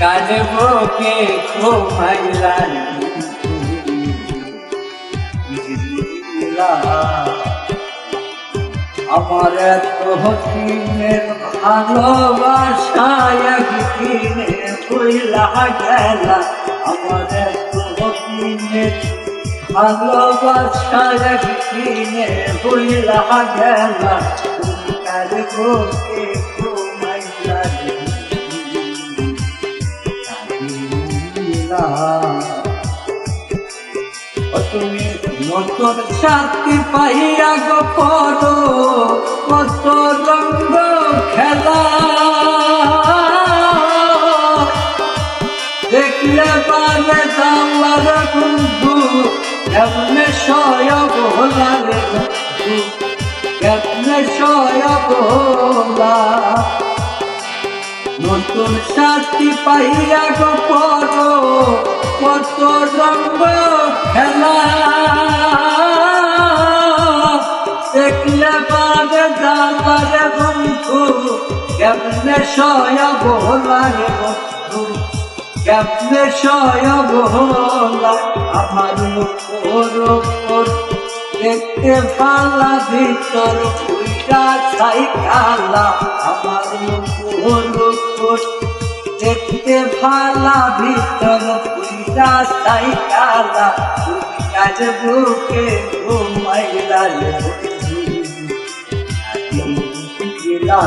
কাজবকে ঘুমাইলাম। আমার এত দিনের ভালোবাসায় একদিনে কইলা গেলা। আমার এত দিনের ভালোবাসায় একদিনে কইলা গেলা। তুমি কার গোকে তুমি নতুন সাথী পাইয়া গো কত রঙ্গ খেলা। দেখলে পারে যাওয়ার বন্ধু কেমনে সয়ব হলা রে কেমনে সয়ব হলা নতুন সাথী পাইয়া গো কত রঙ্গ খেলা দেখলে পারে যাবারে বন্ধু কেমনে সয়ব হলা রে বন্ধু কেমনে সয়ব হলা আমার উপর উপর দেখতে পালা ভিতর উইটা ছাই কালা আমার উপর দেখতে ভালা ভিতর ছাই কালা কাজ বুকে ঘুমাইলা রে বন্ধু। আদি গেলা